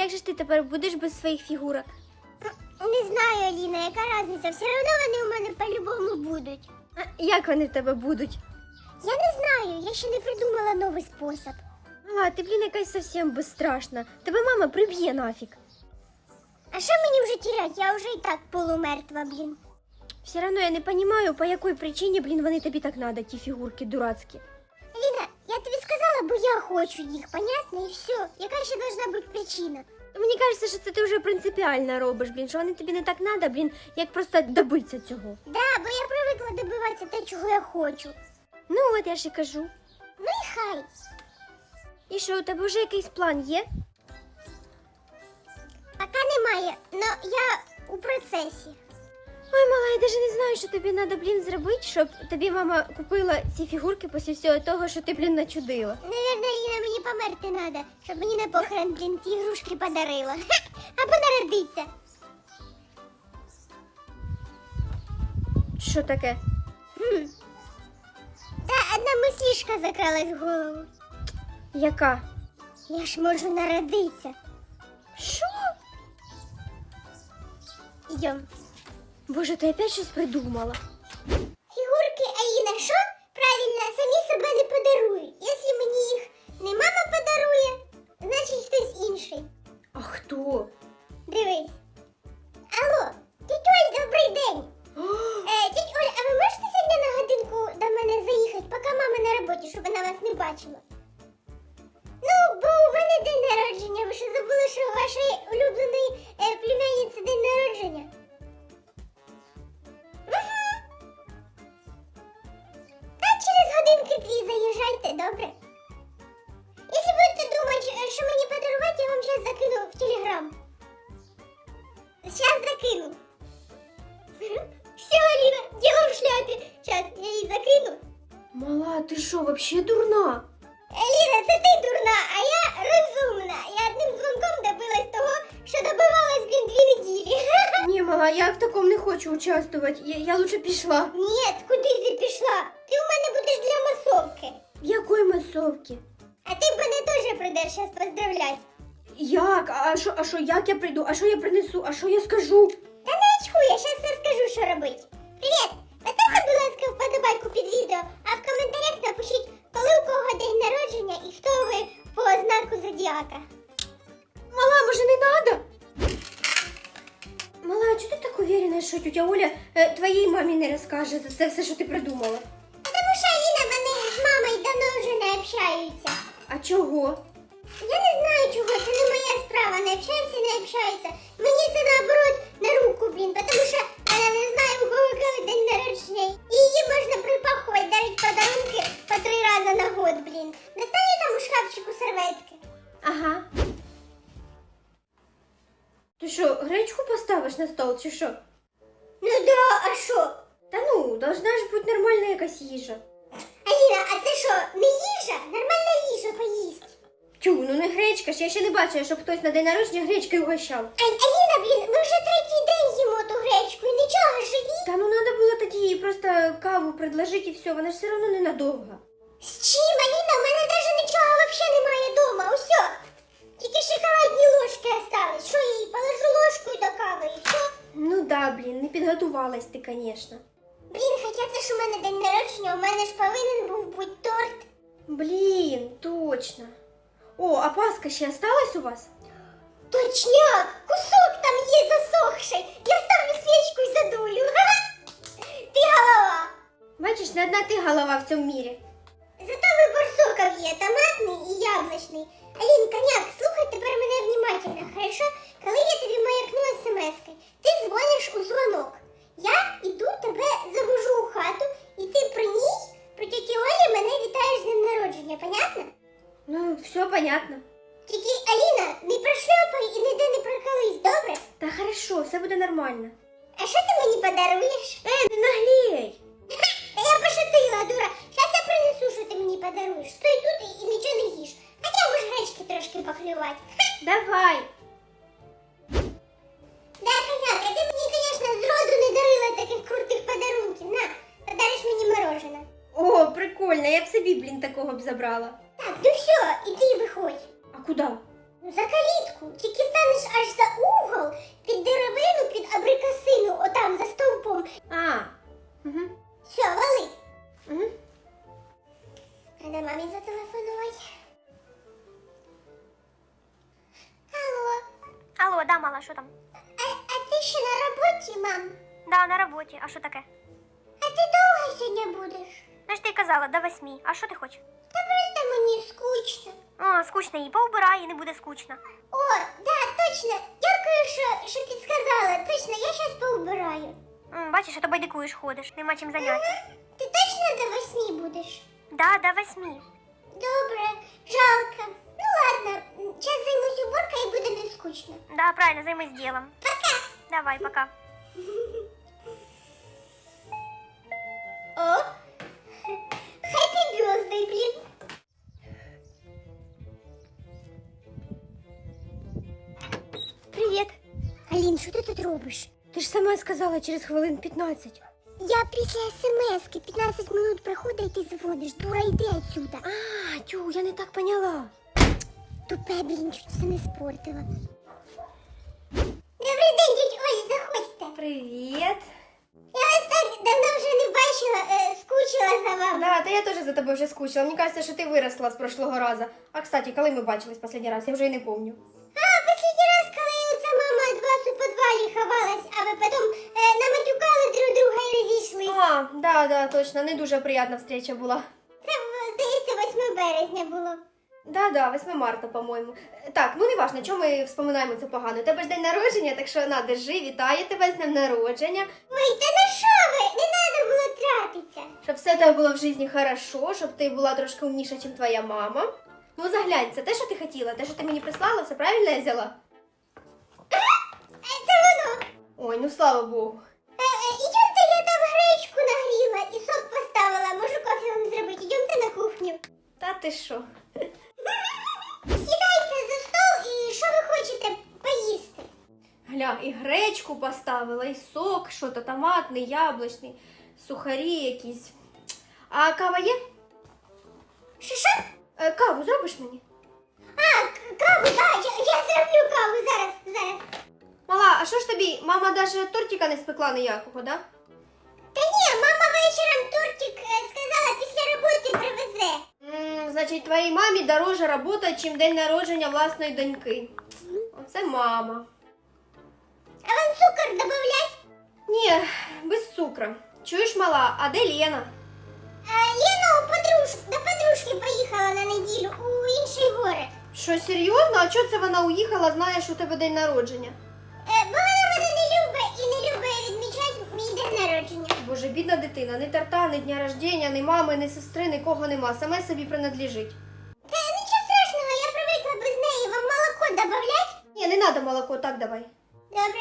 Як же ж ти тепер будеш без своїх фігурок? Не знаю, Аліна, яка різниця, все одно вони у мене по-любому будуть. А як вони в тебе будуть? Я не знаю, я ще не придумала новий спосіб. Мала, ти, блін, якась зовсім безстрашна. Тебе мама приб'є нафіг. А що мені вже тірять? Я вже і так полумертва, блін. Все равно я не понимаю, по якій причині, блін, вони тобі так надо, ті фігурки дурацькі. Я бо я хочу їх, понятно? І все. Яка ще должна бути причина? Мені кажеться, що це ти вже принципіально робиш, блін, що вони тобі не так надо, блін, як просто добитися цього. Да, бо я привикла добиватися те, чого я хочу. Ну, от я ж і кажу. Ну і хай. І що, у тебе вже якийсь план є? Поки немає, но я у процесі. Ой, мала, я даже не знаю, що тобі треба, блін, зробити, щоб тобі мама купила ці фігурки після всього того, що ти, блін, начудила. Наверно, Аліна, мені померти треба, щоб мені на похорон, блін, ті ігрушки подарила. Або народиться. Що таке? Хм. Та одна мислішка закралась в голову. Яка? Я ж можу народитися. Що? Йдем. Боже, ти опять щось придумала. добре? Якщо будете думати, е, що мені подарувати, я вам зараз закину в телеграм. Сейчас закину. Все, Алина, дело в шляпе. Сейчас я її закину. Мала, ти що, вообще дурна? Аліна, це ти дурна, а я розумна. Я одним дзвонком добилась того, що добивалась, блін, дві неділі. Ні, мала, я в такому не хочу участвувати. Я, я лучше пішла. Ні, куди масовки? А ти мене теж прийдеш зараз поздравлять. Як? А що, а що, як я прийду? А що я принесу? А що я скажу? Та не очку, я зараз розкажу, що робити. Привіт! Поставте, будь ласка, вподобайку під відео, а в коментарях напишіть, коли у кого день народження і хто ви по знаку зодіака. Мала, може не надо? Мала, а чого ти так уверена, що тетя Оля е, твоїй мамі не розкаже за це все, що ти придумала? Общаються. А чого? Я не знаю чого, це не моя справа, не общаються, не общаються. Мені це наоборот на руку, блін, тому що вона не знає, у кого день народження. І її можна припахувати, дарить подарунки по три рази на год, блін. Достане там у шкафчику серветки. Ага. Ти що, гречку поставиш на стол чи що? Ну да, а що? Та ну, должна ж бути нормальна якась їжа. Тю, ну не гречка ж, я ще не бачила, щоб хтось на день народження гречкою угощав. Аліна, блін, ми вже третій день їмо ту гречку і нічого живі. Та ну треба було тоді їй просто каву предложити і все, вона ж все одно ненадовго. З чим, Аліна? У мене навіть нічого взагалі немає дома. Усьо. Тільки шоколадні ложки остались. Що я їй положу ложку до кави і все? Ну да, блін, не підготувалась ти, звісно. Блін, хоча це ж у мене день народження, у мене ж повинен був бути торт. Блін, точно. О, а паска ще осталась у вас? Точняк! Кусок там є засохший. Я ставлю свічку і задую. Ти голова. Бачиш, не одна ти голова в цьому мірі. Зато вибор соків є томатний і яблучний. Алін, коняк, слухай тепер мене внимательно, хорошо? Коли я тобі маякну смс ти дзвониш у дзвонок. Я іду тебе завожу у хату, і ти при при Ну, понятно. Тільки Аліна, не прошльопай і ніде не прокались, добре? Та хорошо, все буде нормально. А що ти мені подаруєш? Е, не наглей! Та я пошутила, дура. Щас я принесу, що ти мені подаруєш. Стой тут і, і нічого не їж. Хоча можеш гречки трошки поклювати. Давай! Да, коняк, ти мені, звісно, зроду не дарила таких крутих подарунків. На, подариш мені мороженое. О, прикольно, я б собі, блін, такого б забрала. Так, ну все, іди виходь. А куди? Ну За калітку. Тільки станеш аж за угол, під деревину, під абрикосину, отам за стовпом. А. Угу. Все, вали. Угу. Треба мамі зателефонувати. Алло, Алло, да, мала, що там? а, а ти ще на роботі, мам? Да, на роботі. А що таке? А ти довго сьогодні будеш? Ну ж ти казала, до восьмі. А що ти хочеш? Та просто скучно. О, скучно їй, поубирай, і не буде скучно. О, да, точно. Дякую, що, що підсказала. Точно, я зараз поубираю. М, бачиш, а то байдикуєш ходиш, нема чим зайнятися. Ти точно до восьмі будеш? Да, до восьмі. Добре, жалко. Ну ладно, час займусь уборкою і буде не скучно. Да, правильно, займись ділом. Пока. Давай, пока. О, тут робиш? Ти ж сама сказала через хвилин 15. Я після смс-ки 15 минут проходить і ти дзвониш. Дура, йди отсюда. А, тю, я не так поняла. Тупе, блін, чуть все не спортила. Добрий день, дядь Оль, заходьте. Привіт. Я вас так давно вже не бачила, е, скучила за вами. Да, та я теж за тобою вже скучила. Мені кажется, що ти виросла з прошлого разу. А кстати, коли ми бачились останній раз, я вже й не помню. Ховалась, потім е, наматюкали друг друга і розійшлись. А, да, да, точно, не дуже приємна встреча була. Це, здається, 8 березня було. Да, да, 8 марта, по-моєму. Е, Так, ну не важно, чому ми вспоминаємо це погано. У тебе ж день народження, так що на, держи, вітаю тебе з днем народження. Ой, та на що ви? Не треба було тратитися. Щоб все тебе було в житті хорошо, щоб ти була трошки умніша, ніж твоя мама. Ну, заглянь, це те, що ти хотіла, те, що ти мені прислала, все правильно я взяла? Ой, ну слава Богу. Е, е, ідемте, я там гречку нагріла і сок поставила. Можу кофе вам зробити. Ідемте на кухню. Та ти що? Сідайте за стол і що ви хочете поїсти? Гля, і гречку поставила, і сок, що то томатний, яблучний, сухарі якісь. А кава є? Що що? Е, каву зробиш мені? А, к- каву, так, я, я зроблю каву зараз, зараз. Мала, а що ж тобі? Мама навіть тортика не спекла ніякого, да? Та ні, мама вечором тортик е, сказала після роботи привезе. М, значить, твоїй мамі дороже робота, чим день народження власної доньки. Оце мама. А вам цукор добавлять? Ні, без цукру. Чуєш, мала, а де Лена? А Лена у подружки, до подружки поїхала на неділю у інший город. Що, серйозно? А чого це вона уїхала, знає, що у тебе день народження? Бідна дитина, ні торта, ні дня рождення, ні мами, ні сестри, нікого нема. Саме собі принадлежить. Та нічого страшного, я привикла без неї. Вам молоко добавлять? Ні, не треба молоко, так давай. Добре.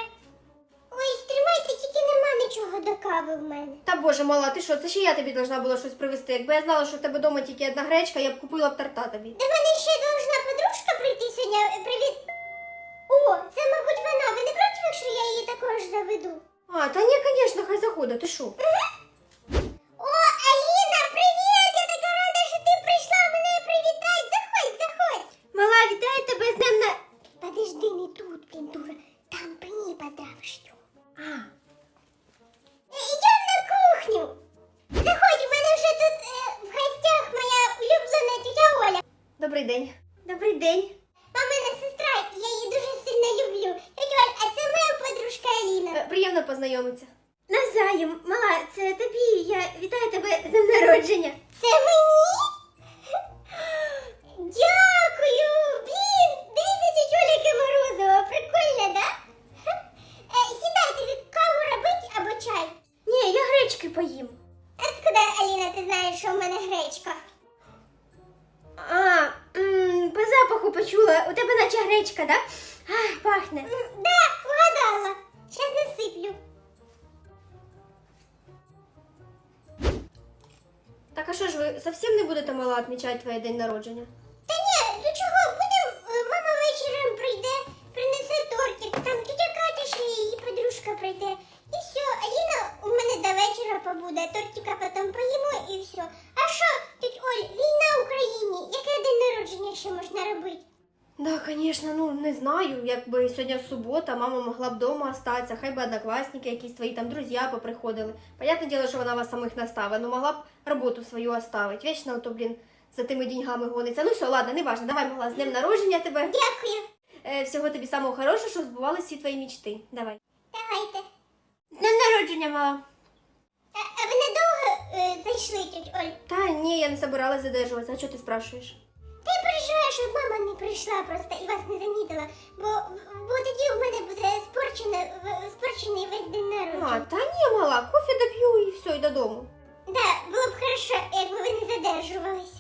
Ой, стримайте, тільки нема нічого до кави в мене. Та боже, мала, ти що, це ще я тобі должна була щось привезти. Якби я знала, що в тебе вдома тільки одна гречка, я б купила б торта тобі. До мене ще должна подружка прийти сьогодні. Привіт. О, це, мабуть, вона. Ви не проти, якщо я її також заведу? А, та ні, звісно, хай заходить, ти що? О, Аліна, привіт! Я така рада, що ти прийшла мене привітати. Заходь, заходь. Мала, вітаю тебе з днем на... Подожди, не тут, блін, дура. Там при ній поздравиш. А, Йдемо на кухню. Заходь, у мене вже тут е, в гостях моя улюблена тетя Оля. добрий день. Добрий день. Приємно познайомитися. Навзаєм, мала, це тобі. Я вітаю тебе з днем народження. Це мені? Дякую! Блін, дивіться, тетя Оля, яке морозиво. Прикольно, да? Е, сідай, тобі каву робить або чай? Ні, я гречки поїм. Откуда, Аліна, ти знаєш, що в мене гречка? А, м, по запаху почула. У тебе наче гречка, да? А, пахне. М, Да, вгадала. Щас насиплю. Так а що ж ви зовсім не будете мала відмічати твоє день народження? Та ні, до чого будем? Е, Мама вечором прийде, принесе тортик. Там тетя Катя ще і її подружка прийде. І все, Аліна у мене до вечора побуде. Тортика потім поїмо і все. А що, тетя Оль, війна в Україні? Яке день народження ще можна робити? Да, звісно. Звісно, ну не знаю, якби сьогодні субота, мама могла б вдома остатися, хай би однокласники, якісь твої там друзі поприходили. Понятне діло, що вона вас самих наставить, ну могла б роботу свою оставити. Вічно то, блін, за тими деньгами гониться. Ну все, ладно, не важно, давай, могла, з днем народження тебе. Дякую. Е, всього тобі самого хорошого, щоб збувалися всі твої мічти. Давай. Давайте. З днем народження, мала. А, а ви надовго е, зайшли, тьоть Оль? Та ні, я не собиралась задержуватися, а чого ти спрашуєш? Щоб мама не прийшла просто і вас не замітила, бо, бо тоді в мене буде спорчене, спорчений весь день А, народження. та ні, мала, кофе доп'ю і все, і додому. Да, було б хорошо, якби ви не задержувались.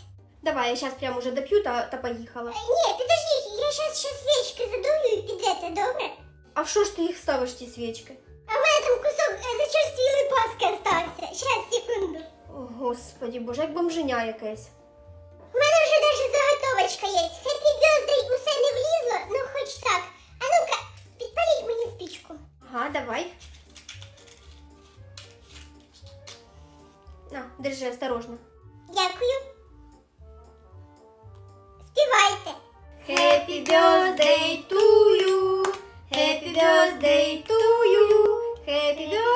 Давай, я зараз прямо уже доп'ю та, та поїхала. Е, Ні, підождіть, я зараз ще свічки задую і підете, добре? А в що ж ти їх ставиш, ті свічки? А в мене там кусок е, зачерствілої паски остався. Щас, секунду. О, господі боже, як бомженя якесь. заготовочка є. Happy birthday усе не влізло, ну хоч так. А ну-ка, підпаліть мені спічку. Ага, давай. На, держи, осторожно. Дякую. Співайте. Happy birthday to you. Happy birthday to you. Happy birthday,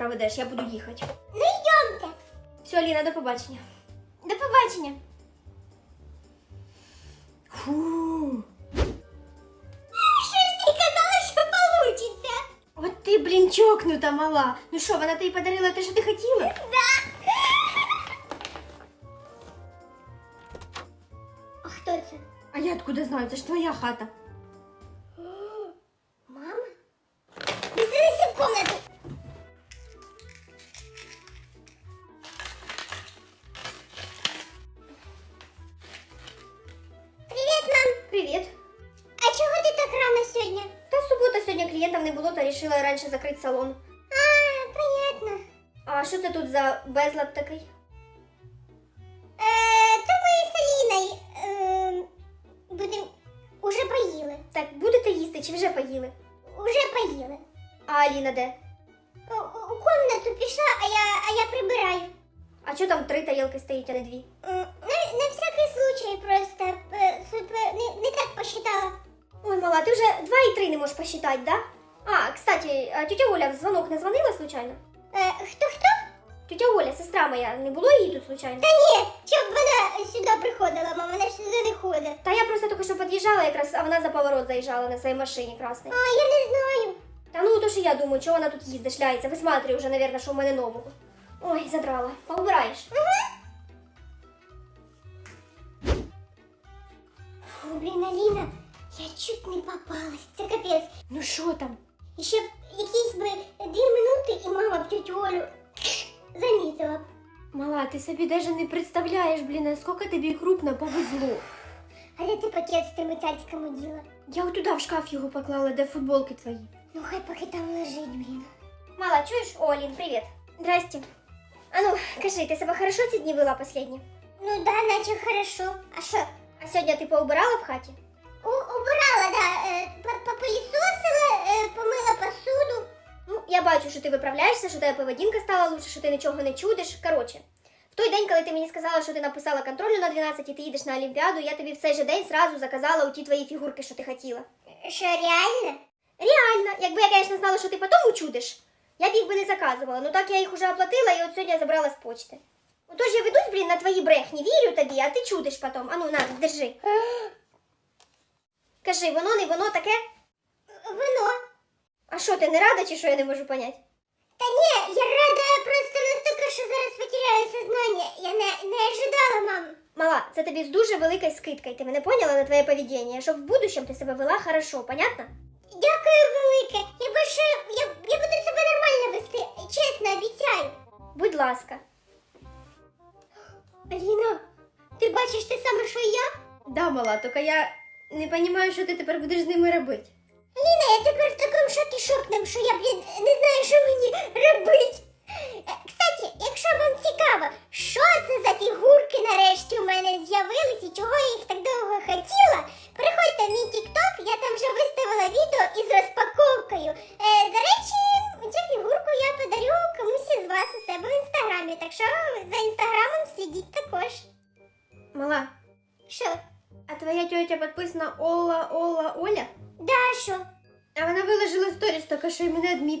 проведеш, я буду їхати. Ну йдемте. Все, Аліна, до побачення. До побачення. Фу. Що ж ти казала, що получиться? От ти, блін, чокнута мала. Ну що, вона тобі подарила те, що ти хотіла? Да. А хто це? А я откуда знаю, це ж твоя хата. Салон. А, понятно. А що це тут за безлад такий? Е, то ми з Аліною е, будем уже поїли. Так, будете їсти чи вже поїли? Уже поїли. А Аліна де? У, у комнату пішла, а я, а я прибираю. А що там три тарілки стоїть, а не дві? М, На, на всякий случай просто е, щоб, е, не, не так посчитала. Ой, мала, ти вже два і три не можеш посчитати, да? А, кстати, тетя Оля в дзвонок не дзвонила случайно? Е, хто хто? Тетя Оля, сестра моя, не було її тут случайно? Та ні, щоб вона сюди приходила, мама, вона ж сюди не ходить. Та я просто тільки що під'їжджала, якраз, а вона за поворот заїжджала на своїй машині красній. А, я не знаю. Та ну то ж я думаю, чого вона тут їздить, шляється. Висматрює вже, наверное, що в мене нового. Ой, задрала. Поубираєш. Фу, блін, Аліна, я чуть не попалась. Це капець. Ну що там? І ще б якісь би дві минути, і мама б тетю Олю замітила б. Мала, ти собі даже не представляєш, блін, наскільки тобі крупно повезло. А де ти пакет з тими цяцьками діла? Я отуда в шкаф його поклала, де футболки твої. Ну хай поки там лежить, блін. Мала, чуєш? О, Алін, привіт. Здрасте. А ну, кажи, ти себе хорошо ці дні вела последні? Ну да, наче хорошо. А що? А сьогодні ти поубирала в хаті? Убирала, да, е, попилісосила, е, помила посуду. Ну, я бачу, що ти виправляєшся, що тебе поведінка стала лучше, що ти нічого не чудиш. Коротше, в той день, коли ти мені сказала, що ти написала контрольну на 12 і ти їдеш на Олімпіаду, я тобі в цей же день сразу заказала у ті твої фігурки, що ти хотіла. Що, реально? Реально, якби я, конечно, знала, що ти потім учудиш, я б їх би не заказувала. Ну так я їх уже оплатила і от сьогодні я забрала з почти. Отож я ведусь, блін, на твої брехні, вірю тобі, а ти чудиш потім. Ану, на, держи. Кажи, воно не воно таке? Вино. А що, ти не рада чи що я не можу понять? Та ні, я рада просто настільки, що зараз потеряю сознання. Я не, не ожидала, мам. Мала, це тобі з дуже великою скидкою. Ти мене поняла на твоє поведіння, щоб в будущем ти себе вела хорошо, понятно? Дякую велике. Я більше, я, я буду себе нормально вести. Чесно, обіцяю. Будь ласка. Аліна, ти бачиш те саме, що і я? Да, мала, тільки я не розумію, що ти тепер будеш з ними робити. Ліна, я тепер в такому шокі шокнем, що я, блін, не знаю, що мені робити. Е, Кстати, якщо вам цікаво,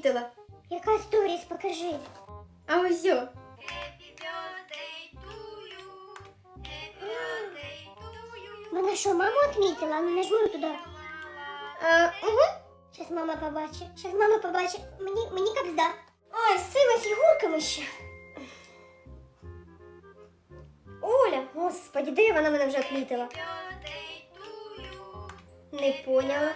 відмітила. Яка сторіс, покажи. А ось о. Мене що, мама відмітила? Ну нажму туди. А, угу. Щас мама побачить. Щас мама побачить. Мені, мені капзда. Ой, з цими фігурками ще. Оля, господи, де вона мене вже відмітила? Не поняла.